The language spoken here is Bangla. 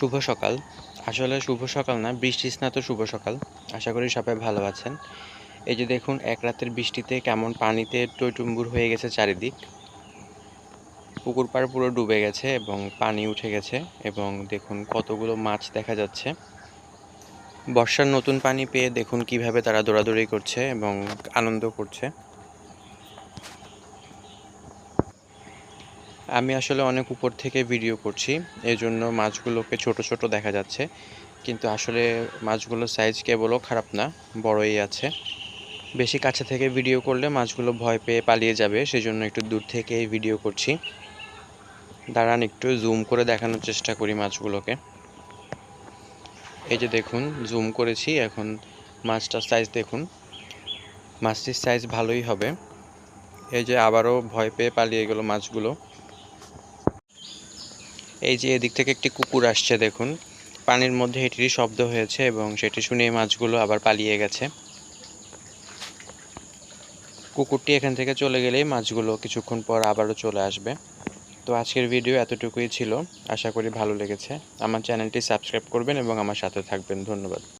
শুভ সকাল। আসলে শুভ সকাল না, বৃষ্টি স্নাত শুভ সকাল। আশা করি সবাই ভালো আছেন। এই যে দেখুন, এক রাতের বৃষ্টিতে কেমন পানিতে টইটুম্বুর হয়ে গেছে চারিদিক। পুকুর পাড় পুরো ডুবে গেছে এবং পানি উঠে গেছে এবং দেখুন কতগুলো মাছ দেখা যাচ্ছে। বর্ষার নতুন পানি পেয়ে দেখুন কীভাবে তারা দৌড়াদৌড়ি করছে এবং আনন্দ করছে। আমি আসলে অনেক উপর থেকে ভিডিও করছি এই জন্য মাছগুলোকে ছোট ছোট দেখা যাচ্ছে। কিন্তু আসলে মাছগুলোর সাইজ কেবলও খারাপ না, বড়ই আছে। বেশি কাছে থেকে ভিডিও করলে মাছগুলো ভয় পেয়ে পালিয়ে যাবে, সেজন্য একটু দূর থেকে ভিডিও করছি। দাঁড়ান, একটু জুম করে দেখানোর চেষ্টা করি মাছগুলোকে। এই যে দেখুন জুম করেছি, এখন মাছটার সাইজ দেখুন। মাছটির সাইজ ভালোই হবে। এই যে আবারও ভয় পেয়ে পালিয়ে গেল মাছগুলো। এই যে এদিক থেকে একটি কুকুর আসছে, দেখুন। পানির মধ্যে এটিরই শব্দ হয়েছে এবং সেটি শুনে মাছগুলো আবার পালিয়ে গেছে। কুকুরটি এখান থেকে চলে গেলেই মাছগুলো কিছুক্ষণ পর আবারও চলে আসবে। তো আজকের ভিডিও এতটুকুই ছিল। আশা করি ভালো লেগেছে। আমার চ্যানেলটি সাবস্ক্রাইব করবেন এবং আমার সাথে থাকবেন। ধন্যবাদ।